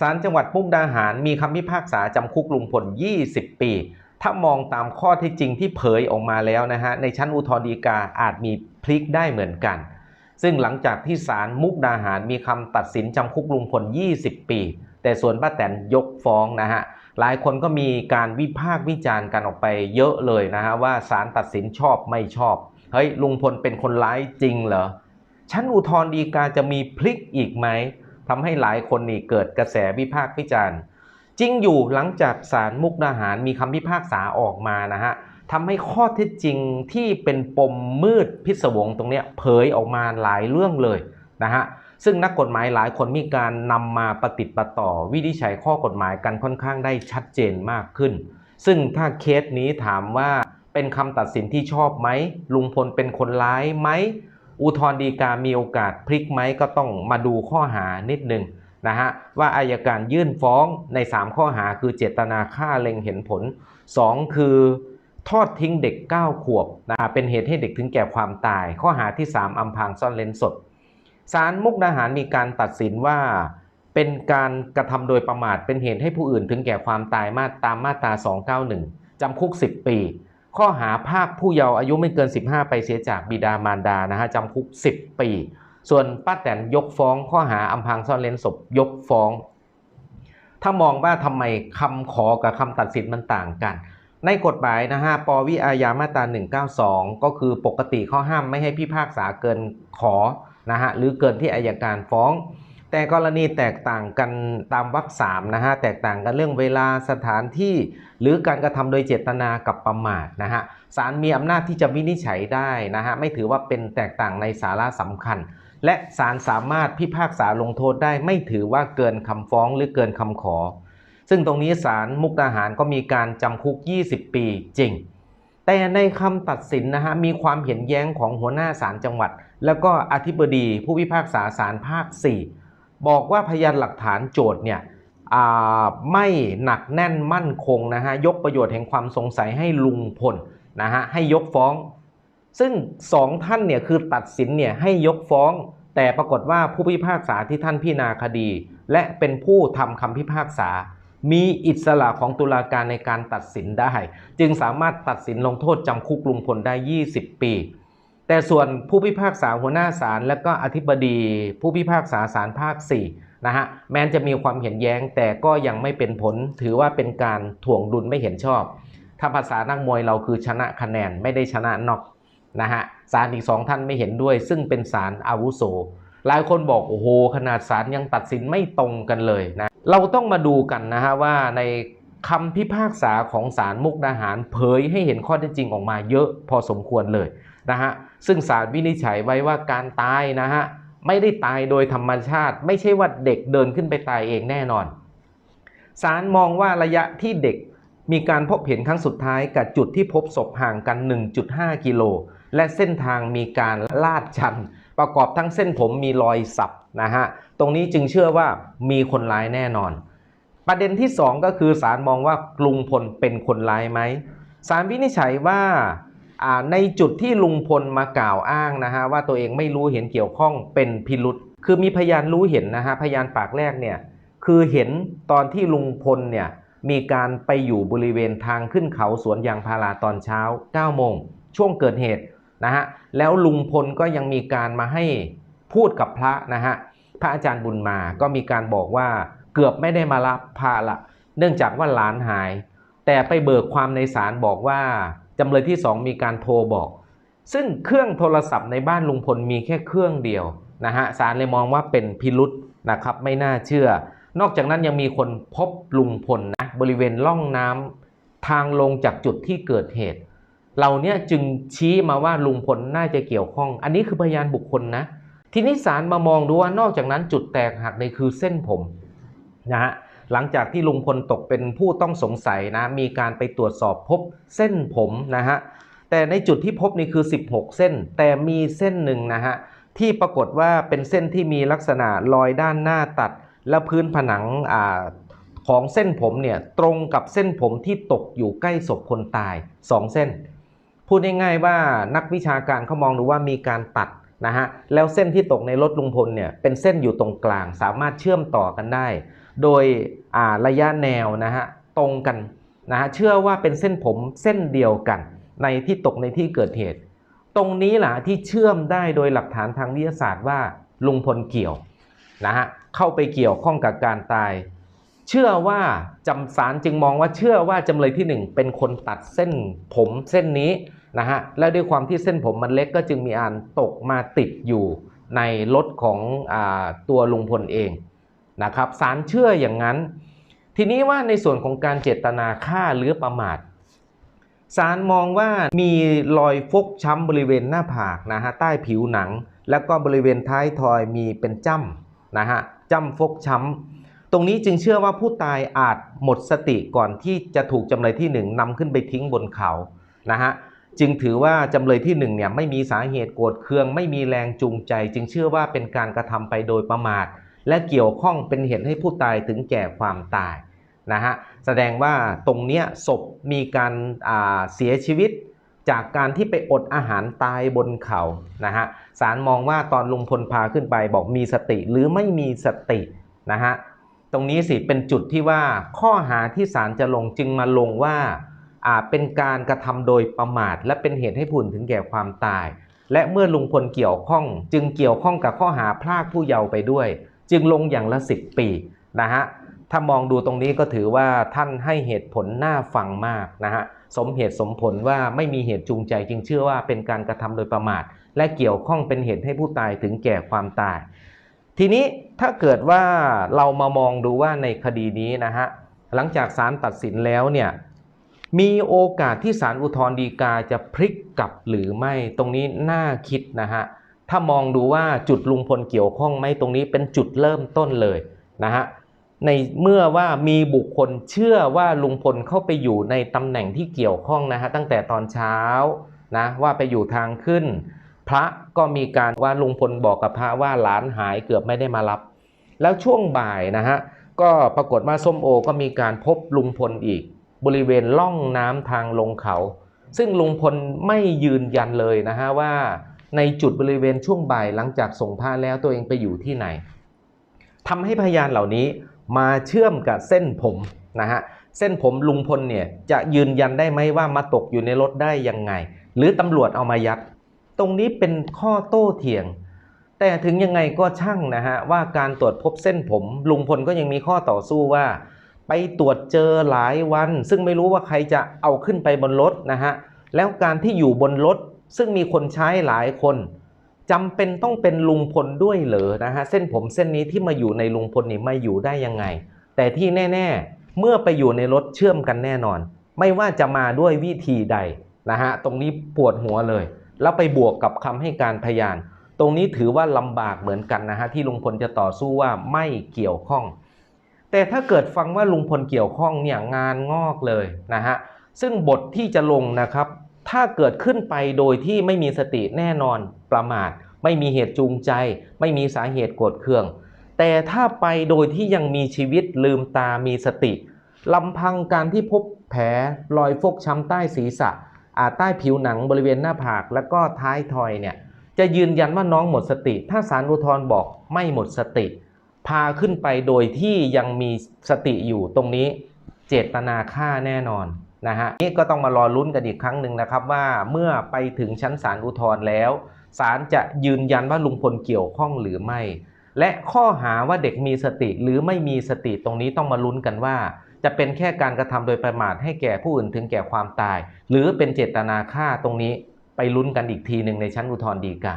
ศาลจังหวัดมุกดาหารมีคำพิพากษาจำคุกลุงพล 20 ปี ถ้ามองตามข้อท็จจริงที่เผยออกมาแล้วนะฮะ ในชั้นอุทธรณ์ฎีกาอาจมีพลิกได้เหมือนกัน ซึ่งหลังจากที่ศาลมุกดาหารมีคำตัดสินจำคุกลุงพล 20 ปี แต่ส่วนป้าแตนยกฟ้องนะฮะ หลายคนก็มีการวิพากษ์วิจารณ์กันออกไปเยอะเลยนะฮะว่าศาลตัดสินชอบไม่ชอบ เฮ้ยลุงพลเป็นคนร้ายจริงเหรอ ชั้นอุทธรณ์ฎีกาจะมีพลิกอีกไหม ทำให้หลายคนนี่เกิดกระแสวิพากษ์วิจารณ์จริงอยู่หลังจากศาลมุกดาหารมีคำพิพากษาออกมานะฮะทำให้ข้อเท็จจริงที่เป็นปมมืดพิศวงตรงเนี้ยเผยออกมาหลายเรื่องเลยนะฮะซึ่งนักกฎหมายหลายคนมีการนำมาปฏิดประต่อวินิจฉัยข้อกฎหมายกันค่อนข้างได้ชัดเจนมากขึ้น ซึ่งถ้าเคสนี้ถามว่าเป็นคำตัดสินที่ชอบไหมลุงพลเป็นคนร้ายไหม อุทธรณ์ฎีกามีโอกาสพลิกไหมก็ต้องมาดูข้อหานิดนึงนะฮะว่าอายการยื่นฟ้องใน 3 ข้อหาคือเจตนาฆ่าเล็งเห็นผล 2 คือทอดทิ้งเด็ก 9 ขวบนะฮะเป็นเหตุให้เด็กถึงแก่ความตาย ข้อหาที่ 3อำพางซ่อนเล้นศพศาลมุกดาหารมีการตัดสินว่าเป็นการกระทำโดยประมาทเป็นเหตุให้ผู้อื่นถึงแก่ความตายมาตามมาตรา 291จำคุก 10 ปี ข้อหาภาคผู้เยาว์อายุไม่เกิน 15 ไปเสียจากบิดามารดานะฮะจำคุก 10 ปี ส่วนป้าแตนยกฟ้องข้อหาอำพรางซ่อนเล้นศพยกฟ้อง ถ้ามองว่าทำไมคำขอกับคำตัดสินมันต่างกัน ในกฎหมายนะฮะปวิอาญามาตรา192 ก็คือปกติข้อห้ามไม่ให้พิพากษาเกินขอนะฮะหรือเกินที่อายการฟ้อง แต่กรณีแตกต่างกันตามวรรคสามนะฮะแตกต่างกันเรื่องเวลาสถานที่ หรือการกระทำโดยเจตนากับประมาทนะฮะศาลมีอำนาจที่จะวินิจฉัยได้นะฮะไม่ถือว่าเป็นแตกต่างในสาระสำคัญ และศาลสามารถพิพากษาลงโทษได้ไม่ถือว่าเกินคำฟ้องหรือเกินคำขอ ซึ่งตรงนี้ศาลมุกดาหารก็มีการจำคุก 20 ปีจริง แต่ในคำตัดสินนะฮะมีความเห็นแย้งของหัวหน้าศาลจังหวัด แล้วก็อธิบดีผู้พิพากษาศาลภาค 4 บอกว่าพยานหลักฐานโจทย์เนี่ยไม่หนักแน่นมั่นคงนะฮะยกประโยชน์แห่งความสงสัยให้ลุงพลนะฮะให้ยกฟ้อง ซึ่งสองท่านเนี่ยคือตัดสินเนี่ยให้ยกฟ้อง แต่ปรากฏว่าผู้พิพากษาที่ท่านพิจารณาคดี และเป็นผู้ทำคำพิพากษา มีอิสระของตุลาการในการตัดสินได้ จึงสามารถตัดสินลงโทษจำคุกลุงพลได้ 20 ปี แต่ส่วนผู้พิพากษาหัวหน้าศาลและก็อธิบดีผู้พิพากษาศาลภาค4นะฮะแม้จะมีความเห็นแย้งแต่ก็ยังไม่เป็นผล ถือว่าเป็นการถ่วงดุลไม่เห็นชอบ ถ้าภาษานักมวยเราคือชนะคะแนนไม่ได้ชนะน็อกนะฮะศาลอีกสองท่านไม่เห็นด้วย ซึ่งเป็นศาลอาวุโสหลายคนบอกโอ้โหขนาดศาลยังตัดสินไม่ตรงกันเลยนะเราต้องมาดูกันนะฮะว่าในคำพิพากษาของศาลมุกดาหารเผยให้เห็นข้อเท็จจริงออกมาเยอะพอสมควรเลย นะฮะซึ่งศาลวินิจฉัยไว้ว่าการตายนะฮะไม่ได้ตายโดยธรรมชาติ ไม่ใช่ว่าเด็กเดินขึ้นไปตายเองแน่นอนศาลมองว่าระยะที่เด็กมีการพบเห็นครั้งสุดท้ายกับจุดที่พบศพห่างกัน 1.5 กิโล และเส้นทางมีการลาดชัน ประกอบทั้งเส้นผมมีรอยสับนะฮะ ตรงนี้จึงเชื่อว่ามีคนร้ายแน่นอน ประเด็นที่ 2 ก็คือศาลมองว่ากลุงพลเป็นคนร้ายไหมศาลวินิจฉัยว่า ในจุดที่ลุงพลมากล่าวอ้างนะฮะว่าตัวเองไม่รู้เห็นเกี่ยวข้องเป็นพิรุษคือมีพยานรู้เห็นนะฮะพยานปากแรกเนี่ยคือเห็นตอนที่ลุงพลเนี่ยมีการไปอยู่บริเวณทางขึ้นเขาสวนยางพาราตอนเช้า9โมงช่วงเกิดเหตุนะฮะแล้วลุงพลก็ยังมีการมาให้พูดกับพระนะฮะพระอาจารย์บุญมาก็มีการบอกว่าเกือบไม่ได้มารับพระละ เนื่องจากว่าหลานหาย แต่ไปเบิกความในศาลบอกว่า จำเลยที่สองมีการโทรบอก ซึ่งเครื่องโทรศัพท์ในบ้านลุงพลมีแค่เครื่องเดียวนะฮะศาลเลยมองว่าเป็นพิรุษนะครับไม่น่าเชื่อ นอกจากนั้นยังมีคนพบลุงพลนะบริเวณล่องน้ำทางลงจากจุดที่เกิดเหตุเราเนี่ยจึงชี้มาว่าลุงพลน่าจะเกี่ยวข้อง อันนี้คือพยานบุคคลนะทีนี้ศาลมามองดูว่านอกจากนั้นจุดแตกหักในคือเส้นผมนะฮะ หลังจากที่ลุงพลตกเป็นผู้ต้องสงสัยนะมีการไปตรวจสอบพบเส้นผมนะฮะแต่ในจุดที่พบนี่คือ 16 เส้น แต่มีเส้นหนึ่งนะฮะที่ปรากฏว่าเป็นเส้นที่มีลักษณะรอยด้านหน้าตัด และพื้นผนังอของเส้นผมเนี่ยตรงกับเส้นผมที่ตกอยู่ใกล้ศพคนตาย 2 เส้น พูดง่ายๆว่านักวิชาการเขามองดูว่ามีการตัดนะฮะแล้วเส้นที่ตกในรถลุงพลเนี่ยเป็นเส้นอยู่ตรงกลาง สามารถเชื่อมต่อกันได้โดยระยะแนวนะฮะตรงกันนะฮะเชื่อว่าเป็นเส้นผมเส้นเดียวกัน ในที่ตกในที่เกิดเหตุ ตรงนี้แหละที่เชื่อมได้โดยหลักฐานทางวิทยาศาสตร์ว่าลุงพลเกี่ยวนะฮะเข้าไปเกี่ยวข้องกับการตาย เชื่อว่าจำสารจึงมองว่าเชื่อว่าจำเลยที่หนึ่งเป็นคนตัดเส้นผมเส้นนี้นะฮะและด้วยความที่เส้นผมมันเล็กก็จึงมีอันตกมาติดอยู่ในรถของอตัวลุงพลเอง นะครับสารเชื่ออย่างนั้น ทีนี้ว่าในส่วนของการเจตนาฆ่าหรือประมาทสารมองว่ามีรอยฟกช้ำบริเวณหน้าผากนะฮะใต้ผิวหนัง แล้วก็บริเวณท้ายทอยมีเป็นจ้ำนะฮะจ้ำฟกช้ำตรงนี้จึงเชื่อว่าผู้ตายอาจหมดสติก่อนที่จะถูกจำเลยที่หนึ่งนำขึ้นไปทิ้งบนเขานะฮะจึงถือว่าจำเลยที่หนึ่งเนี่ยไม่มีสาเหตุโกรธเคือง ไม่มีแรงจูงใจ จึงเชื่อว่าเป็นการกระทำไปโดยประมาท และเกี่ยวข้องเป็นเหตุให้ผู้ตายถึงแก่ความตายนะฮะแสดงว่าตรงเนี้ยศพมีการาเสียชีวิตจากการที่ไปอดอาหารตายบนเขานะฮะศาลมองว่าตอนลุงพลพาขึ้นไปบอกมีสติหรือไม่มีสตินะฮะตรงนี้สิเป็นจุดที่ว่าข้อหาที่ศาลจะลงจึงมาลงว่าอาเป็นการกระทำโดยประมาท และเป็นเหตุให้ผู้อื่นถึงแก่ความตาย และเมื่อลุงพลเกี่ยวข้อง จึงเกี่ยวข้องกับข้อหาพรากผู้เยาว์ไปด้วย จึงลงอย่างละสิบปีนะฮะถ้ามองดูตรงนี้ก็ถือว่าท่านให้เหตุผลน่าฟังมากนะฮะสมเหตุสมผลว่าไม่มีเหตุจูงใจจึงเชื่อว่าเป็นการกระทำโดยประมาท และเกี่ยวข้องเป็นเหตุให้ผู้ตายถึงแก่ความตาย ทีนี้ถ้าเกิดว่าเรามามองดูว่าในคดีนี้นะฮะหลังจากศาลตัดสินแล้วเนี่ยมีโอกาสที่ศาลอุทธรณ์ฎีกาจะพลิกกลับหรือไม่ตรงนี้น่าคิดนะฮะ ถ้ามองดูว่าจุดลุงพลเกี่ยวข้องไหมตรงนี้เป็นจุดเริ่มต้นเลยนะฮะในเมื่อว่ามีบุคคลเชื่อว่าลุงพลเข้าไปอยู่ในตำแหน่งที่เกี่ยวข้องนะฮะตั้งแต่ตอนเช้านะว่าไปอยู่ทางขึ้น พระก็มีการว่าลุงพลบอกกับพระว่าหลานหายเกือบไม่ได้มารับ แล้วช่วงบ่ายนะฮะก็ปรากฏว่าส้มโอก็มีการพบลุงพลอีก บริเวณล่องน้ำทางลงเขา ซึ่งลุงพลไม่ยืนยันเลยนะฮะว่า ในจุดบริเวณช่วงบ่ายหลังจากส่งผ้าแล้วตัวเองไปอยู่ที่ไหนทำให้พยานเหล่านี้มาเชื่อมกับเส้นผมนะฮะเส้นผมลุงพลเนี่ยจะยืนยันได้ไหมว่ามาตกอยู่ในรถได้ยังไง หรือตำรวจเอามายัด ตรงนี้เป็นข้อโต้เถียง แต่ถึงยังไงก็ช่างนะฮะว่าการตรวจพบเส้นผมลุงพลก็ยังมีข้อต่อสู้ว่า ไปตรวจเจอหลายวัน ซึ่งไม่รู้ว่าใครจะเอาขึ้นไปบนรถนะฮะแล้วการที่อยู่บนรถ ซึ่งมีคนใช้หลายคนจำเป็นต้องเป็นลุงพลด้วยเหรอนะฮะเส้นผมเส้นนี้ที่มาอยู่ในลุงพลนี่มาอยู่ได้ยังไง แต่ที่แน่ ๆ เมื่อไปอยู่ในรถเชื่อมกันแน่นอน ไม่ว่าจะมาด้วยวิธีใดนะฮะตรงนี้ปวดหัวเลย แล้วไปบวกกับคำให้การพยาน ตรงนี้ถือว่าลำบากเหมือนกันนะฮะที่ลุงพลจะต่อสู้ว่าไม่เกี่ยวข้อง แต่ถ้าเกิดฟังว่าลุงพลเกี่ยวข้องเนี่ยงานงอกเลยนะฮะซึ่งบทที่จะลงนะครับ ถ้าเกิดขึ้นไปโดยที่ไม่มีสติแน่นอนประมาท ไม่มีเหตุจูงใจ ไม่มีสาเหตุโกรธเคือง แต่ถ้าไปโดยที่ยังมีชีวิตลืมตามีสติลำพังการที่พบแผลรอยฟกช้ำใต้ศีรษะอาใต้ผิวหนังบริเวณหน้าผากและก็ท้ายทอยเนี่ยจะยืนยันว่าน้องหมดสติ ถ้าสารอุทธรณ์บอกไม่หมดสติ พาขึ้นไปโดยที่ยังมีสติอยู่ตรงนี้ เจตนาฆ่าแน่นอน นะฮะนี่ก็ต้องมารอลุ้นกันอีกครั้งหนึ่งนะครับว่าเมื่อไปถึงชั้นศาลอุทธรณ์แล้วศาลจะยืนยันว่าลุงพลเกี่ยวข้องหรือไม่ และข้อหาว่าเด็กมีสติหรือไม่มีสติตรงนี้ต้องมาลุ้นกันว่า จะเป็นแค่การกระทำโดยประมาทให้แก่ผู้อื่นถึงแก่ความตาย หรือเป็นเจตนาฆ่าตรงนี้ไปลุ้นกันอีกทีหนึ่งในชั้นอุทธรณ์ฎีกา